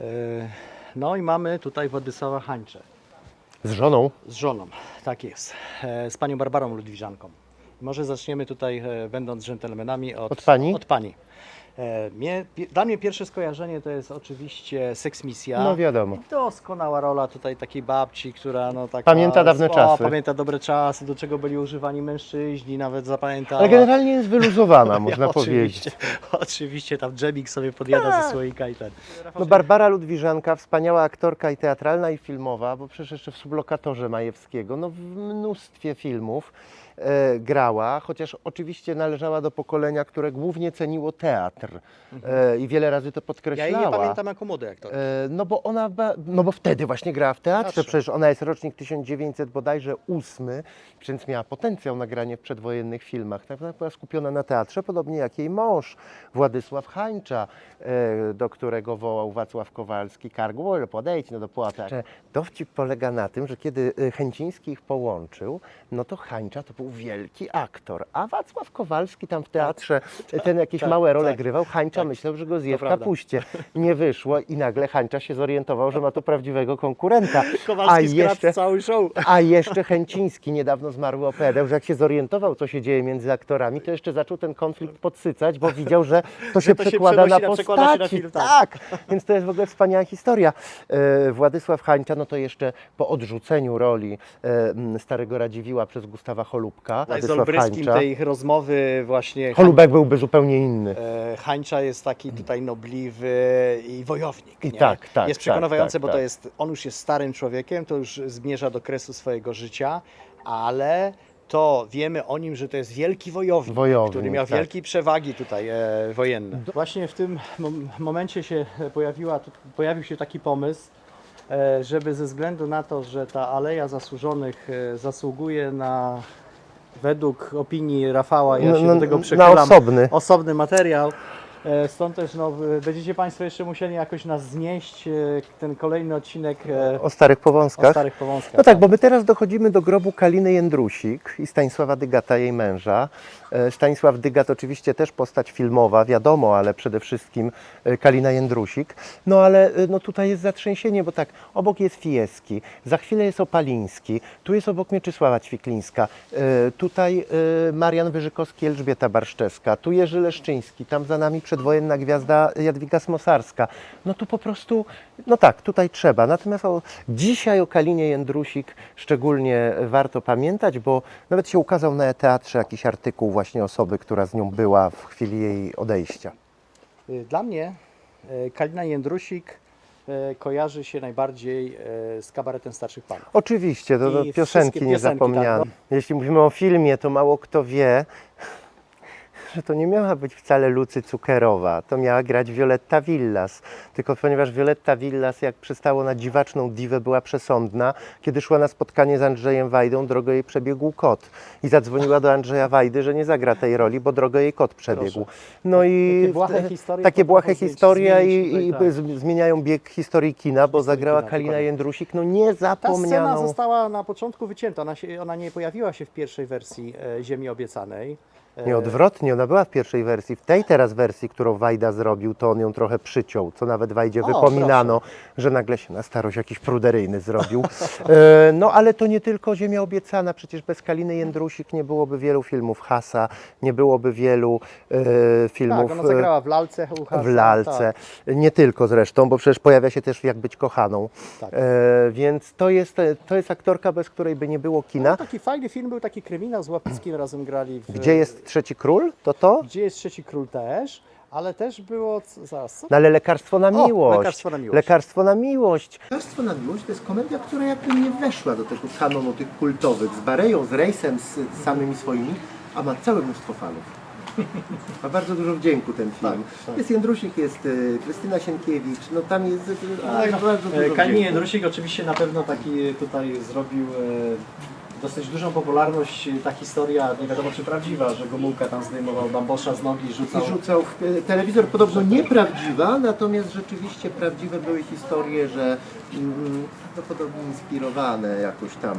E, No i mamy tutaj Władysława Hańcze Z żoną? z żoną, tak jest, z panią Barbarą Ludwiżanką. Może zaczniemy tutaj, e, będąc dżentelmenami, od, Od pani? Od pani. E, Mnie, dla mnie pierwsze skojarzenie to jest oczywiście seksmisja. No wiadomo. I doskonała rola tutaj takiej babci, która no taka... Pamięta dawne o, czasy. Pamięta dobre czasy, do czego byli używani mężczyźni, nawet zapamiętała. Ale generalnie jest wyluzowana, można Ja, powiedzieć. oczywiście, Oczywiście, tam dżemik sobie podjada ze słoika i ten. No Barbara Ludwiżanka, wspaniała aktorka i teatralna i filmowa, bo przecież jeszcze w Sublokatorze Majewskiego, no w mnóstwie filmów grała, chociaż oczywiście należała do pokolenia, które głównie ceniło teatr e, i wiele razy to Ja podkreślała. jej nie pamiętam jako młody aktor. E, No bo ona, no bo wtedy właśnie grała w teatrze, Teatrze. przecież ona jest rocznik 1900 bodajże 8, więc miała potencjał nagrania w przedwojennych filmach. Tak, ona była skupiona na teatrze, podobnie jak jej mąż Władysław Hańcza, e, do którego wołał Wacław Kowalski, Kargul, podejdź no do płota. Dowcip polega na tym, że kiedy e, Chęciński ich połączył, no to Hańcza to był wielki aktor, a Wacław Kowalski tam w teatrze e, ten jakieś tak, małe role tak, grywał, Hańcza tak. myślał, że go zje To w kapuście. Nie wyszło i nagle Hańcza się zorientował, że ma tu prawdziwego konkurenta. A Kowalski skradł jeszcze, cały show. a jeszcze Chęciński, niedawno zmarły opowiadał, że jak się zorientował, co się dzieje między aktorami, to jeszcze zaczął ten konflikt podsycać, bo widział, że to się to się przekłada na na- się na postaci. film, tak. tak, więc to jest w ogóle wspaniała historia. E, Władysław Hańcza, no to jeszcze po odrzuceniu roli e, starego Radziwiła przez Gustawa Holubka, Z Władysław Olbryskim Hańcza. tej ich rozmowy właśnie Holubek byłby zupełnie inny. E, Hańcza jest taki tutaj nobliwy i wojownik. I nie? tak, tak, Jest tak, przekonujący, tak, bo to tak. jest, on już jest starym człowiekiem, to już zmierza do kresu swojego życia, ale to wiemy o nim, że to jest wielki wojownik, Wojownik, który miał tak. wielkie przewagi tutaj e, wojenne. Właśnie w tym mom- momencie się pojawiła, pojawił się taki pomysł, e, żeby ze względu na to, że ta Aleja Zasłużonych e, zasługuje na według opinii Rafała, ja No, się no, do tego na osobny. osobny materiał. E, Stąd też no, będziecie Państwo jeszcze musieli jakoś nas znieść, e, ten kolejny odcinek e, O starych o powązkach. starych powązkach. No tak, bo my teraz dochodzimy do grobu Kaliny Jędrusik i Stanisława Dygata, jej męża. Stanisław Dygat oczywiście też postać filmowa, wiadomo, ale przede wszystkim Kalina Jędrusik. No ale no tutaj jest zatrzęsienie, bo tak, obok jest Fieski, za chwilę jest Opaliński, tu jest obok Mieczysława Ćwiklińska, tutaj Marian Wyżykowski, Elżbieta Barszczewska, tu Jerzy Leszczyński, tam za nami przedwojenna gwiazda Jadwiga Smosarska. No tu po prostu, no tak, tutaj trzeba. Natomiast o, dzisiaj o Kalinie Jędrusik szczególnie warto pamiętać, bo nawet się ukazał na teatrze jakiś artykuł właśnie osoby, która z nią była w chwili jej odejścia. Y, Dla mnie e, Kalina Jędrusik e, kojarzy się najbardziej z kabaretem starszych panów. Oczywiście, to, to piosenki niezapomniane. piosenki, Jeśli mówimy o filmie, to mało kto wie, że to nie miała być wcale Lucy Cukerowa, to miała grać Violetta Villas. Tylko ponieważ Violetta Villas, jak przystało na dziwaczną diwę, była przesądna, kiedy szła na spotkanie z Andrzejem Wajdą, drogo jej przebiegł kot. I zadzwoniła do Andrzeja Wajdy, że nie zagra tej roli, bo drogo jej kot przebiegł. No i Takie błahe historie takie błahe można historia i, i tak. zmieniają bieg historii kina, bo zagrała kina, Kalina dokładnie. Jędrusik, no Ta niezapomnianą. scena została na początku wycięta. Ona, się, ona nie pojawiła się w pierwszej wersji e, Ziemi Obiecanej. Nie, odwrotnie, ona była w pierwszej wersji. W tej teraz wersji, którą Wajda zrobił, to on ją trochę przyciął, co nawet Wajdzie O, wypominano, że nagle się na starość jakiś pruderyjny zrobił. E, no ale to nie tylko Ziemia Obiecana, przecież bez Kaliny Jędrusik nie byłoby wielu filmów Hasa, nie byłoby wielu e, filmów Tak, ona zagrała w lalce Hasa, w lalce. Tak. Nie tylko zresztą, bo przecież pojawia się też Jak być kochaną. Tak. E, więc to jest, to jest aktorka, bez której by nie było kina. No, taki fajny film był, taki kryminał z Łapickim razem grali. W, Gdzie jest Trzeci Król? To to? Gdzie jest Trzeci Król też, ale też było, zaraz, co? No ale lekarstwo na O, miłość. Lekarstwo na miłość. Lekarstwo na miłość. Lekarstwo na miłość to jest komedia, która jakby nie weszła do tego kanonu tych kultowych. Z Bareją, z Rejsem, z, z samymi swoimi, a ma całe mnóstwo fanów. Ma bardzo dużo wdzięku ten film. Jest Jędrusik, jest y, Krystyna Sienkiewicz, no tam jest y, Tak, bardzo e, dużo Kalin wdzięku. Jędrusik oczywiście na pewno taki tutaj zrobił dosyć dużą popularność ta historia, nie wiadomo czy prawdziwa, że Gomułka tam zdejmował bambosza z nogi i rzucał. I rzucał w e, telewizor. Podobno nieprawdziwa, natomiast rzeczywiście prawdziwe były historie, że mm, prawdopodobnie inspirowane jakoś tam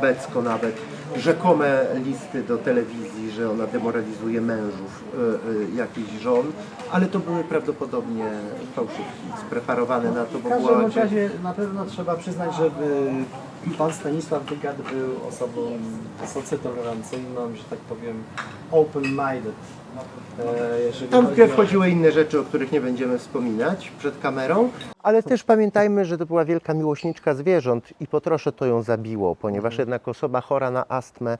Becko nawet, rzekome listy do telewizji, że ona demoralizuje mężów e, e, jakichś żon, ale to były prawdopodobnie fałszywki, spreparowane na to, W bo każdym była... razie na pewno trzeba przyznać, że y, pan Stanisław Dygat był osobą wysoce tolerancyjną, że tak powiem open-minded. Jeżeli Tam w grę wchodziły inne rzeczy, o których nie będziemy wspominać przed kamerą. Ale też pamiętajmy, że to była wielka miłośniczka zwierząt i po trosze to ją zabiło, ponieważ jednak osoba chora na astmę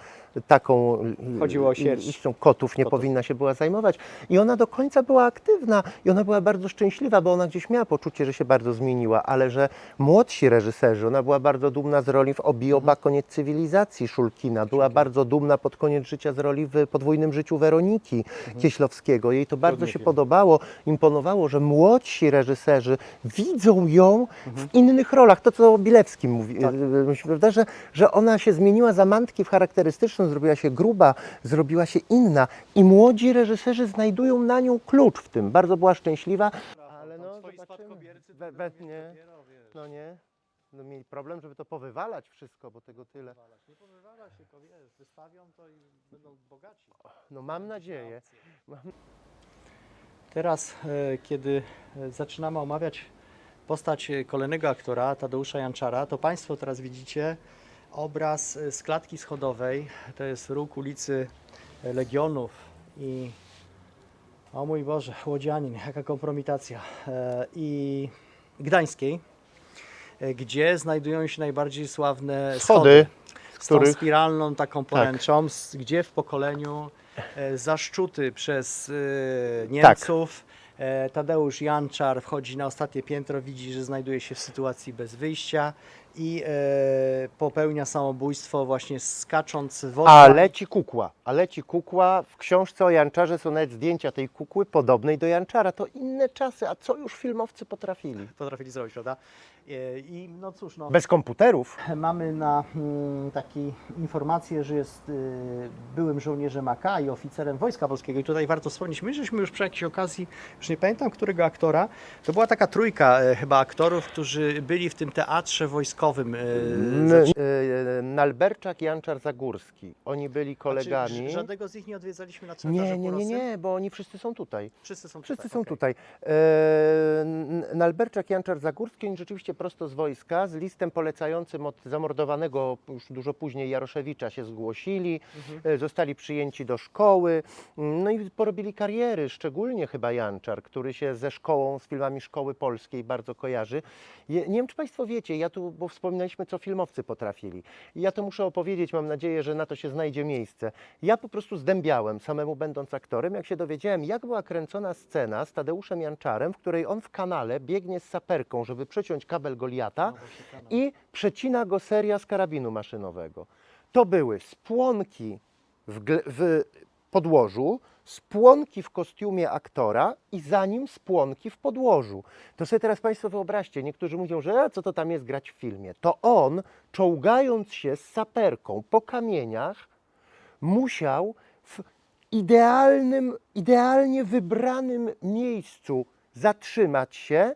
taką Mhm. Chodziło o sierść. ilością kotów nie Kotów. powinna się była zajmować. I ona do końca była aktywna i ona była bardzo szczęśliwa, bo ona gdzieś miała poczucie, że się bardzo zmieniła, ale że młodsi reżyserzy, ona była bardzo dumna z roli w Obioba Mhm. Koniec Cywilizacji Szulkina, była bardzo dumna pod koniec życia z roli w Podwójnym Życiu Weroniki Mhm. Kieślowskiego. Jej to bardzo się podobało, imponowało, że młodsi reżyserzy widzą ją Mhm. w innych rolach. To, co o Bilewskim mówi, Tak. e, prawda, że, że ona się zmieniła z amantki w charakterystyczną, zrobiła się gruba, zrobiła się inna i młodzi reżyserzy znajdują na nią klucz w tym. Bardzo była szczęśliwa. Ale no, zobaczymy. We, we, nie, no nie. No mieli problem, żeby to powywalać wszystko, bo tego tyle. Nie powywalać, tylko wiesz, wystawią to i będą bogaci. No mam nadzieję. Teraz, e, kiedy e, zaczynamy omawiać postać e, kolejnego aktora, Tadeusza Janczara, to Państwo teraz widzicie obraz e, z klatki schodowej. To jest róg ulicy e, Legionów i o mój Boże, Łodzianin, jaka kompromitacja. E, I Gdańskiej, gdzie znajdują się najbardziej sławne Schody, z tą których- Tak. spiralną taką poręczą, s- gdzie w pokoleniu e, zaszczuty przez e, Niemców e, Tadeusz Janczar wchodzi na ostatnie piętro, widzi, że znajduje się w sytuacji bez wyjścia i e, popełnia samobójstwo właśnie skacząc w A leci kukła. A leci kukła. W książce o Janczarze są nawet zdjęcia tej kukły podobnej do Janczara. To inne czasy, a co już filmowcy potrafili? Potrafili zrobić, prawda? E, I no cóż, no. Bez komputerów. Mamy na mm, taki informację, że jest y, byłym żołnierzem AK i oficerem Wojska Polskiego. I tutaj warto wspomnieć, my żeśmy już przy jakiejś okazji, już nie pamiętam którego aktora, to była taka trójka e, chyba aktorów, którzy byli w tym teatrze wojskowym. e, N- Nalberczak, Janczar, Zagórski. Oni byli kolegami. Znaczy, ż- żadnego z nich nie odwiedzaliśmy na cmentarzu Nie, nie, nie, Porosy? nie, bo oni wszyscy są tutaj. Wszyscy są Wszyscy tutaj. są okej. tutaj. E, N- Nalberczak, Janczar, Zagórski, oni rzeczywiście prosto z wojska, z listem polecającym od zamordowanego już dużo później Jaroszewicza się zgłosili, Mhm. e, zostali przyjęci do szkoły, no i porobili kariery, szczególnie chyba Janczar, który się ze szkołą, z filmami Szkoły Polskiej bardzo kojarzy. Je, nie wiem, czy Państwo wiecie, ja tu, bo wspominaliśmy, co filmowcy potrafili. Ja to muszę opowiedzieć, mam nadzieję, że na to się znajdzie miejsce. Ja po prostu zdębiałem, samemu będąc aktorem, jak się dowiedziałem, jak była kręcona scena z Tadeuszem Janczarem, w której on w kanale biegnie z saperką, żeby przeciąć kabel Goliata właśnie, kanał. i przecina go seria z karabinu maszynowego. To były spłonki w, w podłożu, spłonki w kostiumie aktora i za nim spłonki w podłożu. To sobie teraz Państwo wyobraźcie, niektórzy mówią, że a, co to tam jest grać w filmie. To on, czołgając się z saperką po kamieniach, musiał w idealnym, idealnie wybranym miejscu zatrzymać się,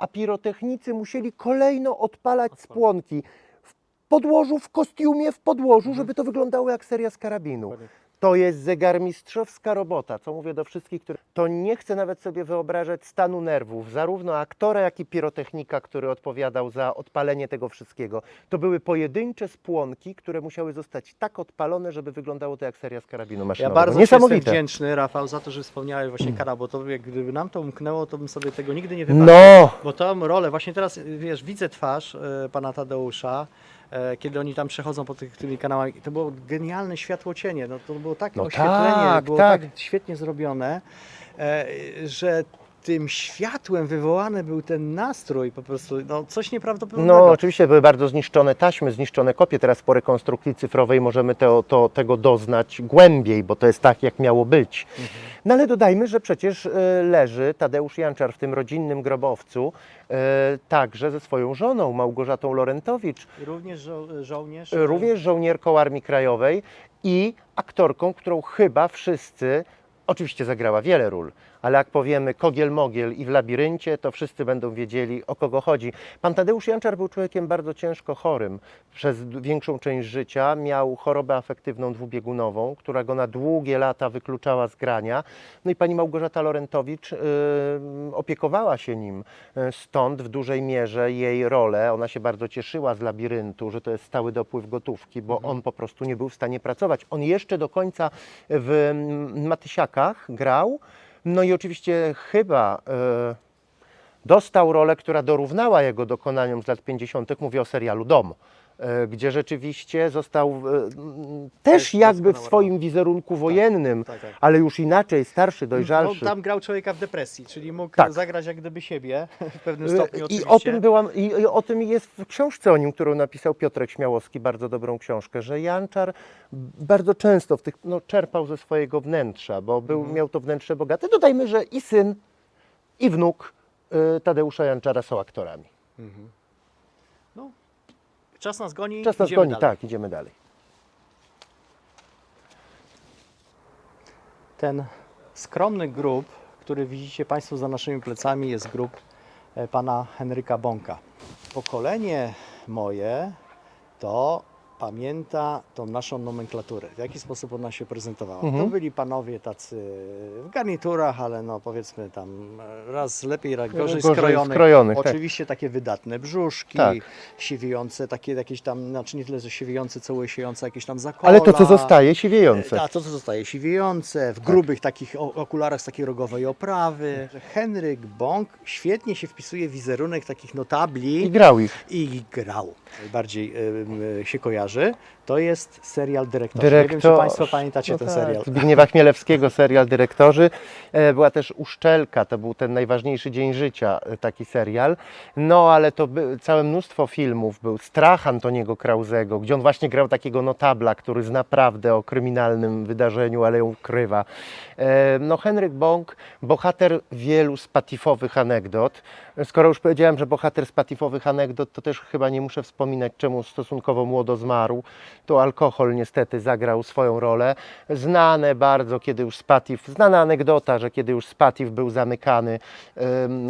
a pirotechnicy musieli kolejno odpalać spłonki w podłożu, w kostiumie, w podłożu, żeby to wyglądało jak seria z karabinu. To jest zegarmistrzowska robota, co mówię do wszystkich, którzy... To nie chcę nawet sobie wyobrażać stanu nerwów, zarówno aktora, jak i pirotechnika, który odpowiadał za odpalenie tego wszystkiego. To były pojedyncze spłonki, które musiały zostać tak odpalone, żeby wyglądało to jak seria z karabinu Ja maszynowego. bardzo Ci Niesamowite. jestem wdzięczny, Rafał, za to, że wspomniałeś właśnie kanał, bo to jak gdyby nam to umknęło, to bym sobie tego nigdy nie wybaczył. No, Bo tą rolę, właśnie teraz, wiesz, widzę twarz e, pana Tadeusza, kiedy oni tam przechodzą po tych tymi kanałach. i To było genialne światło cienie. No, to było takie No oświetlenie, tak, było tak. tak świetnie zrobione, e, że tym światłem wywołany był ten nastrój, po prostu no, coś nieprawdopodobnego. No, oczywiście były bardzo zniszczone taśmy, zniszczone kopie. Teraz po rekonstrukcji cyfrowej możemy to, to, tego doznać głębiej, bo to jest tak, jak miało być. No ale dodajmy, że przecież e, leży Tadeusz Janczar w tym rodzinnym grobowcu, e, także ze swoją żoną Małgorzatą Lorentowicz, Również żo- żołnierz. e, również żołnierką Armii Krajowej i aktorką, którą chyba wszyscy, oczywiście zagrała wiele ról, ale jak powiemy Kogiel Mogiel i w Labiryncie, to wszyscy będą wiedzieli o kogo chodzi. Pan Tadeusz Janczar był człowiekiem bardzo ciężko chorym. Przez większą część życia miał chorobę afektywną dwubiegunową, która go na długie lata wykluczała z grania. No i pani Małgorzata Lorentowicz y, opiekowała się nim. Y, Stąd w dużej mierze jej rolę, ona się bardzo cieszyła z labiryntu, że to jest stały dopływ gotówki, bo on po prostu nie był w stanie pracować. On jeszcze do końca w mm, Matysiakach grał, no i oczywiście chyba e, dostał rolę, która dorównała jego dokonaniom z lat 50. Mówię o serialu Dom. E, Gdzie rzeczywiście został e, też jakby w swoim wizerunku wojennym, tak, tak. ale już inaczej, starszy, dojrzalszy. No, tam grał człowieka w depresji, czyli mógł Tak. zagrać jak gdyby siebie w pewnym E, stopniu I o, tym byłam, i, o tym jest w książce o nim, którą napisał Piotrek Śmiałowski, bardzo dobrą książkę, że Janczar bardzo często w tych, no, czerpał ze swojego wnętrza, bo był, Mhm. miał to wnętrze bogate. Dodajmy, że i syn, i wnuk y, Tadeusza Janczara są aktorami. No, czas nas goni, Czas nas idziemy goni, dalej. tak, idziemy dalej. Ten skromny grób, który widzicie Państwo za naszymi plecami, jest grób e, pana Henryka Bąka. Pokolenie moje to pamięta tą naszą nomenklaturę, w jaki sposób ona się prezentowała. Mhm. To byli panowie tacy w garniturach, ale no powiedzmy tam e, raz lepiej, raz gorzej, Gorzej skrojonych. skrojonych, tak. Oczywiście takie wydatne brzuszki, Tak. siwiejące, takie jakieś tam, znaczy nie tyle, że siwiejące, co łysiejące, jakieś tam zakola. Ale to, co zostaje, siwiejące. A to, co zostaje siwiejące, w grubych takich o- okularach z takiej rogowej oprawy. Henryk Bąk świetnie się wpisuje w wizerunek takich notabli I grał ich. i grał. Najbardziej ym, y, się kojarzy sprzedaży to jest serial Dyrektor. Dyrektor. Nie wiem, czy Państwo pamiętacie No ten tak, serial. Zbigniewa Chmielewskiego, serial Dyrektorzy. E, Była też Uszczelka, to był ten najważniejszy dzień życia, e, taki serial. No ale to by, całe mnóstwo filmów. Był Strach Antoniego Krauzego, gdzie on właśnie grał takiego notabla, który zna prawdę o kryminalnym wydarzeniu, ale ją ukrywa. E, No Henryk Bąk, bohater wielu spatifowych anegdot. Skoro już powiedziałem, że bohater spatifowych anegdot, to też chyba nie muszę wspominać, czemu stosunkowo młodo zmarł. To alkohol niestety zagrał swoją rolę. Znane bardzo, kiedy już Spatif, znana anegdota, że kiedy już Spatif był zamykany,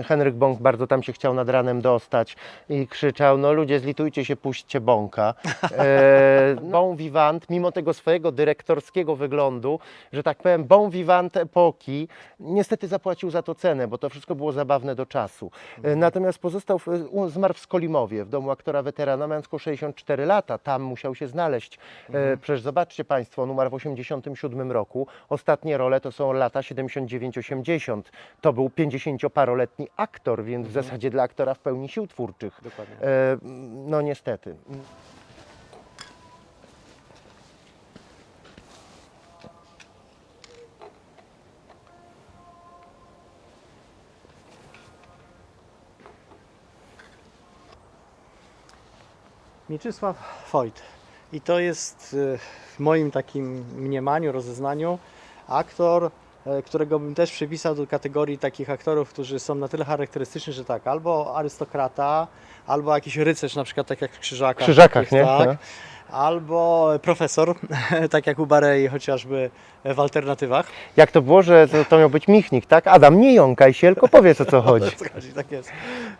Henryk Bąk bardzo tam się chciał nad ranem dostać i krzyczał, no ludzie zlitujcie się, puśćcie Bąka. E, bon vivant, mimo tego swojego dyrektorskiego wyglądu, że tak powiem, bon vivant epoki, niestety zapłacił za to cenę, bo to wszystko było zabawne do czasu. E, Natomiast pozostał, w, zmarł w Skolimowie, w domu aktora weterana, mając tylko 64 lata. Tam musiał się znaleźć. E, Przecież zobaczcie Państwo, numer w 87 roku. Ostatnie role to są lata 79-80. To był 50-paroletni aktor, więc w zasadzie dla aktora w pełni sił twórczych. Dokładnie. E, No niestety. Mieczysław Wojt. I to jest y, w moim takim mniemaniu, rozeznaniu aktor, e, którego bym też przypisał do kategorii takich aktorów, którzy są na tyle charakterystyczni, że tak, albo arystokrata, albo jakiś rycerz, na przykład tak jak w Krzyżakach. Krzyżakach, takich, nie? Tak. Albo profesor, tak jak u Barei chociażby w alternatywach. Jak to było, że to, to miał być Michnik, tak? Adam, nie jąkaj się, tylko powiedz o co chodzi. O co chodzi, tak jest.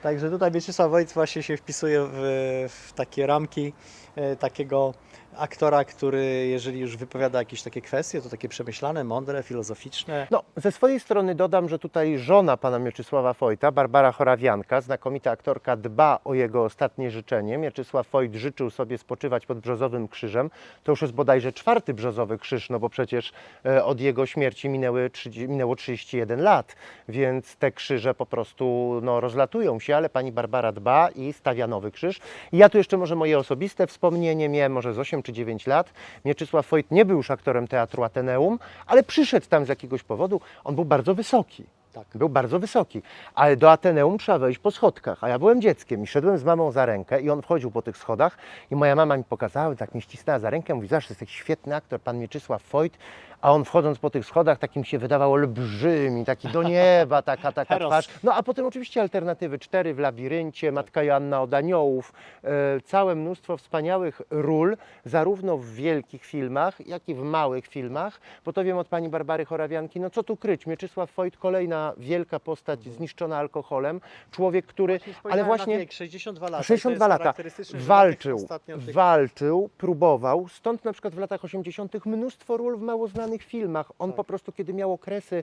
Także tutaj Mieczysław Wojt właśnie się wpisuje w, w takie ramki e, takiego aktora, który jeżeli już wypowiada jakieś takie kwestie, to takie przemyślane, mądre, filozoficzne. No, ze swojej strony dodam, że tutaj żona pana Mieczysława Fojta, Barbara Chorawianka, znakomita aktorka, dba o jego ostatnie życzenie. Mieczysław Fojt życzył sobie spoczywać pod Brzozowym Krzyżem. To już jest bodajże czwarty Brzozowy Krzyż, no bo przecież e, od jego śmierci minęły, 30, minęło 31 lat, więc te krzyże po prostu no, rozlatują się, ale pani Barbara dba i stawia nowy krzyż. I ja tu jeszcze może moje osobiste wspomnienie, miałem może z 8 czy 9 lat. Mieczysław Fojt nie był już aktorem Teatru Ateneum, ale przyszedł tam z jakiegoś powodu. On był bardzo wysoki. Tak. Był bardzo wysoki, ale do Ateneum trzeba wejść po schodkach, a ja byłem dzieckiem i szedłem z mamą za rękę i on wchodził po tych schodach i moja mama mi pokazała, tak mnie ścisnęła za rękę, mówi, to jest taki świetny aktor, pan Mieczysław Foyt, a on wchodząc po tych schodach takim się wydawał olbrzymi, taki do nieba, taka, taka Heros. twarz. No a potem oczywiście alternatywy, cztery w labiryncie, Matka Joanna od Aniołów, e, całe mnóstwo wspaniałych ról, zarówno w wielkich filmach, jak i w małych filmach, bo to wiem od pani Barbary Chorawianki, no co tu kryć, Mieczysław Foyt, kolejna wielka postać zniszczona alkoholem, człowiek, który, ale Spojrzałem właśnie... Wiek, 62 lata. 62 to jest lata. Walczył, walczył, próbował. Stąd na przykład w latach 80. mnóstwo ról w mało znanych filmach. On Tak. po prostu, kiedy miał okresy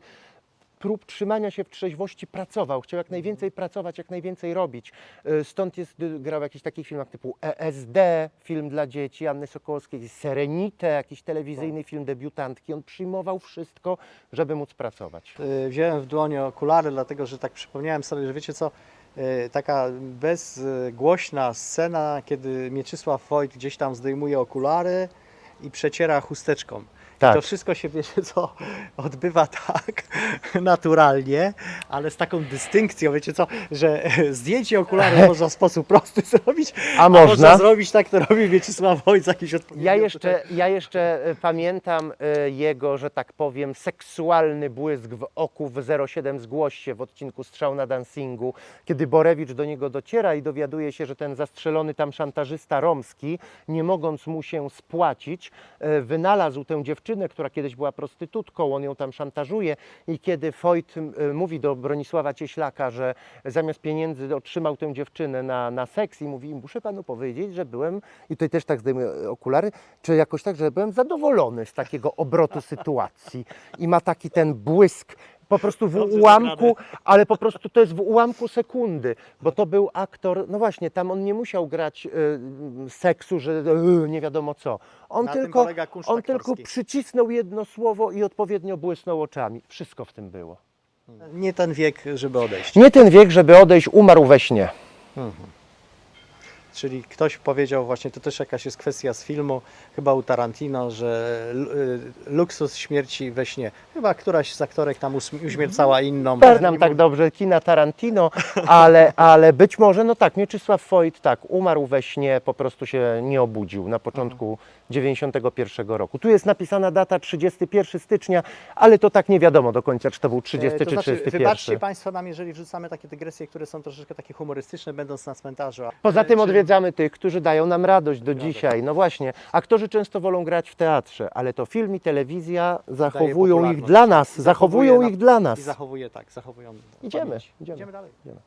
prób trzymania się w trzeźwości, pracował. Chciał jak najwięcej pracować, jak najwięcej robić. Y, Stąd jest, y, grał w jakichś takich filmach typu ESD, film dla dzieci Anny Sokołowskiej, Serenite, jakiś telewizyjny film debiutantki. On przyjmował wszystko, żeby móc pracować. Y, Wziąłem w dłonie okulary, dlatego że tak przypomniałem sobie, że wiecie co, y, taka bezgłośna scena, kiedy Mieczysław Wojt gdzieś tam zdejmuje okulary i przeciera chusteczką. Tak. To wszystko się, wiecie co, odbywa tak naturalnie, ale z taką dystynkcją, wiecie co, że zdjęcie okularów można w sposób prosty zrobić, A można? zrobić tak, to robi Mieczysław Wojt z jakiejś odpowiednią Ja jeszcze, ja jeszcze e, pamiętam e, jego, że tak powiem, seksualny błysk w oku w 07 Zgłoś się w odcinku Strzał na dancingu, kiedy Borewicz do niego dociera i dowiaduje się, że ten zastrzelony tam szantażysta romski, nie mogąc mu się spłacić, e, wynalazł tę dziewczynę, która kiedyś była prostytutką, on ją tam szantażuje i kiedy Foyt e, mówi do Bronisława Cieślaka, że zamiast pieniędzy otrzymał tę dziewczynę na, na seks i mówi, muszę panu powiedzieć, że byłem, i tutaj też tak zdejmuję okulary, czy jakoś tak, że byłem zadowolony z takiego obrotu sytuacji. I ma taki ten błysk po prostu w Dobrze ułamku, ale po prostu to jest w ułamku sekundy, bo to był aktor, no właśnie, tam on nie musiał grać y, seksu, że y, nie wiadomo co. On Na tym tylko, polega kunszt on tylko aktorski. przycisnął jedno słowo i odpowiednio błysnął oczami. Wszystko w tym było. Nie ten wiek, żeby odejść. Nie ten wiek, żeby odejść, umarł we śnie. Czyli ktoś powiedział właśnie, to też jakaś jest kwestia z filmu, chyba u Tarantino, że y, luksus śmierci we śnie. Chyba któraś z aktorek tam uśmiercała inną. Nie znam tak dobrze kina Tarantino, ale, ale być może, no tak, Mieczysław Foyt tak, umarł we śnie, po prostu się nie obudził na początku 91 roku. Tu jest napisana data 31 stycznia, ale to tak nie wiadomo do końca, czy to był 30 E, to czy znaczy, 31. wybaczcie Państwo nam, jeżeli wrzucamy takie dygresje, które są troszeczkę takie humorystyczne, będąc na cmentarzu. Poza tym czy- Nagradzamy tych, którzy dają nam radość do dzisiaj. No właśnie, aktorzy często wolą grać w teatrze, ale to film i telewizja zachowują ich dla nas, I zachowują ich dla nas. I zachowuje tak, zachowują. Idziemy, idziemy. Idziemy dalej. Idziemy.